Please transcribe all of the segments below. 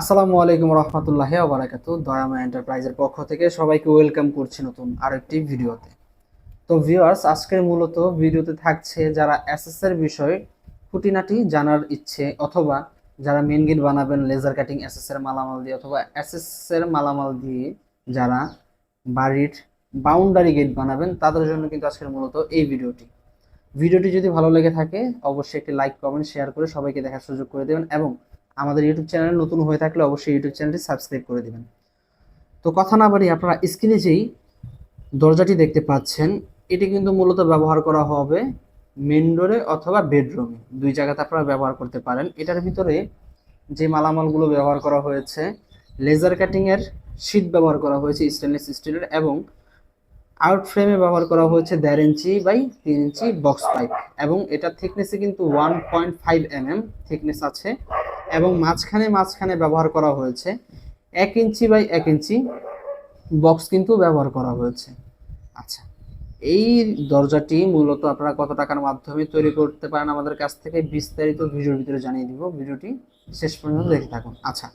আসসালামু আলাইকুম রহমতুল্লাহ আবরাকাতু দয়ামা এন্টারপ্রাইজের পক্ষ থেকে সবাইকে ওয়েলকাম করছি নতুন আরেকটি ভিডিওতে। তো ভিউয়ার্স আজকের মূলত ভিডিওতে থাকছে যারা এর বিষয় খুঁটিনাটি জানার ইচ্ছে অথবা যারা মেন গেট বানাবেন লেজার কাটিং এর মালামাল দিয়ে অথবা এর মালামাল দিয়ে যারা বাড়ির বাউন্ডারি গেট বানাবেন, তাদের জন্য কিন্তু আজকের মূলত এই ভিডিওটি। ভিডিওটি যদি ভালো লেগে থাকে, অবশ্যই একটি লাইক কমেন্ট শেয়ার করে সবাইকে দেখার সুযোগ করে দেবেন এবং আমাদের ইউটিউব চ্যানেল নতুন হয়ে থাকলে অবশ্যই ইউটিউব চ্যানেলটি সাবস্ক্রাইব করে দেবেন। তো কথা না বাড়ি আপনারা স্ক্রিনে যেই দরজাটি দেখতে পাচ্ছেন, এটি কিন্তু মূলত ব্যবহার করা হবে মেন ডোরে অথবা বেডরুমে দুই জায়গাতে আপনারা ব্যবহার করতে পারেন। এটার ভিতরে যে মালামালগুলো ব্যবহার করা হয়েছে লেজার কাটিংয়ের শীট ব্যবহার করা হয়েছে স্টেনলেস স্টিলের এবং আউট ফ্রেমে ব্যবহার করা হয়েছে দেড় ইঞ্চি বাই তিন ইঞ্চি বক্স পাইপ এবং এটার থিকনেসে কিন্তু one point five M M thickness আছে। এবং মাঝখানে মাঝখানে ব্যবহার করা হয়েছে। এক ইঞ্চি বাই এক ইঞ্চি বক্স কিন্তু ব্যবহার করা হয়েছে। আচ্ছা এই দরজাটি মূলত আপনারা কত টাকার মাধ্যমে তৈরি করতে পারেন আমাদের কাছ থেকে বিস্তারিত ভিডিওর ভিতরে জানিয়ে দিব। ভিডিওটি শেষ পর্যন্ত দেখে থাকুন। আচ্ছা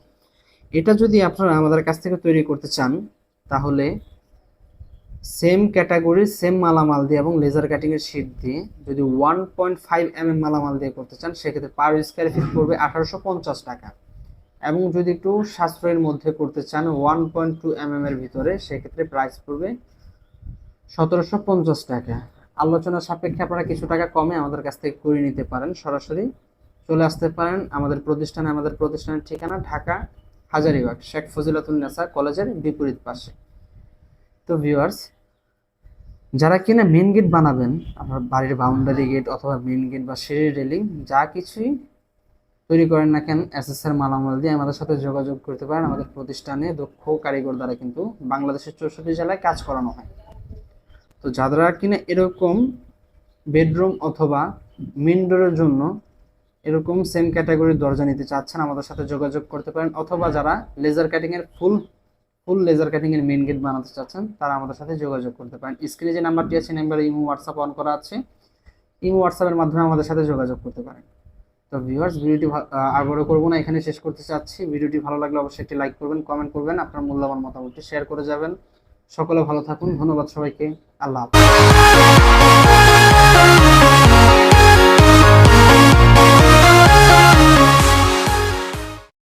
এটা যদি আপনারা আমাদের কাছ থেকে তৈরি করতে চান, তাহলে সেম ক্যাটাগরির সেম মালামাল দিয়ে এবং লেজার কাটিং এর শীট দিয়ে যদি one point five M M মালামাল দিয়ে করতে চান, সেক্ষেত্রে পার স্কোয়ার ফিট পড়বে আঠারোশো পঞ্চাশ টাকা। এবং যদি একটু সাশ্রয়ের মধ্যে করতে চান one point two M M এর ভিতরে, সেক্ষেত্রে প্রাইস পড়বে সতেরোশো পঞ্চাশ টাকা। আলোচনা সাপেক্ষে আপনারা কিছু টাকা কমে আমাদের কাছ থেকে করে নিতে পারেন, সরাসরি চলে আসতে পারেন আমাদের প্রতিষ্ঠানে। আমাদের প্রতিষ্ঠানের ঠিকানা ঢাকা হাজারিবাগ, শেখ ফজিলাতুন্নেসা কলেজের বিপরীত পাশে। তো ভিউয়ার্স যারা কিনা মেন গেট বানাবেন, আপনার বাড়ির বাউন্ডারি গেট অথবা মেন গেট বা সিঁড়ির রেলিং যা কিছুই তৈরি করেন না কেন এসএসআর মালামাল দিয়ে আমাদের সাথে যোগাযোগ করতে পারেন। আমাদের প্রতিষ্ঠানে দক্ষ কারিগর দ্বারা কিন্তু বাংলাদেশের চৌষট্টি জেলায় কাজ করানো হয়। তো যারা কিনা এরকম বেডরুম অথবা মেন ডোরের জন্য এরকম সেম ক্যাটাগরির দরজা নিতে চাচ্ছেন, আমাদের সাথে যোগাযোগ করতে পারেন। অথবা যারা লেজার কাটিংয়ের ফুল ফুল লেজার কাটিং এর মেন গেট বানাতে চাচ্ছেন, তারা আমাদের সাথে যোগাযোগ করতে পারেন। স্ক্রিনে যে নাম্বারটি আছে নাম্বারে ইমো হোয়াটসঅ্যাপ অন করা আছে। ইমো হোয়াটসঅ্যাপের মাধ্যমে আমাদের সাথে যোগাযোগ করতে পারেন। তো ভিউয়ার্স ভিডিওটি আবারও করব না, এখানে শেষ করতে চাচ্ছি। ভিডিওটি ভালো লাগলে অবশ্যই একটি লাইক করবেন কমেন্ট করবেন, আপনার মূল্যবান মতামতটি শেয়ার করে যাবেন। সকলে ভালো থাকুন, ধন্যবাদ সবাইকে, আল্লাহ হাফেজ।